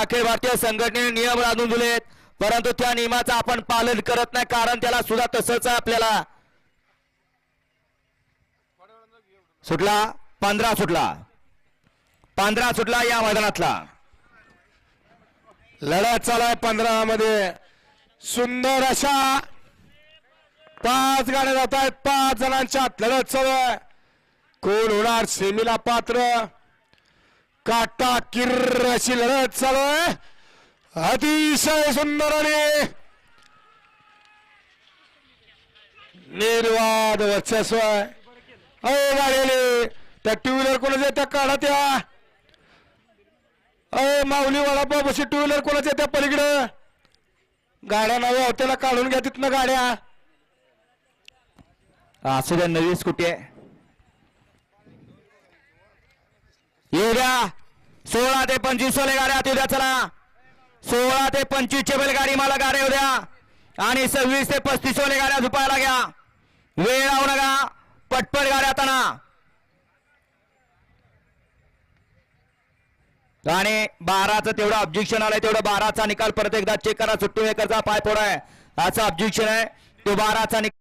अखिल भारतीय संघटनेने नियम बांधून दिलेत. परंतु त्या नियमाचं आपण पालन करत नाही कारण त्याला सुद्धा तसंच आपल्याला. सुटला? पंधरा सुटला. पंधरा सुटला या मैदानातला. लढत चालाय पंधरा मध्ये सुंदर अशा पाच गाड्या जात आहेत. पाच जणांच्या लढत चालू आहे. कोण होणार? सेमीला पात्र. काटा किर्र अशी लढत चालू आहे. अतिशय सुंदर आणि निर्वाद वर्चस्व आहे. अहो गाडीले त्या टू व्हीलर कोणाच्या त्या काढा त्या. अय माऊली वडापाव बशी टू व्हीलर कोणाच्या त्या पलीकडं? गाड्या नव्या होत्याला काढून घ्या तिथनं गाड्या. असू द्या नवी स्कूटी आहे. येऊ द्या सोळा ते पंचवीस वाले गाड्या येऊ द्या चला. सोळा ते पंचवीस ची बैलगाडी मला गाड्या उद्या. द्या आणि सव्वीस ते पस्तीस वाले गाड्या झुपायला घ्या. वेळ लावू नका. पटपट गाड्या ताना आणि बाराचं तेवढं ऑब्जेक्शन आलंय तेवढं बाराचा निकाल परत एकदा चेक करा. सुट्टी मेकरचा पाय पोडाय असं ऑब्जेक्शन आहे. तो बाराचा निकाल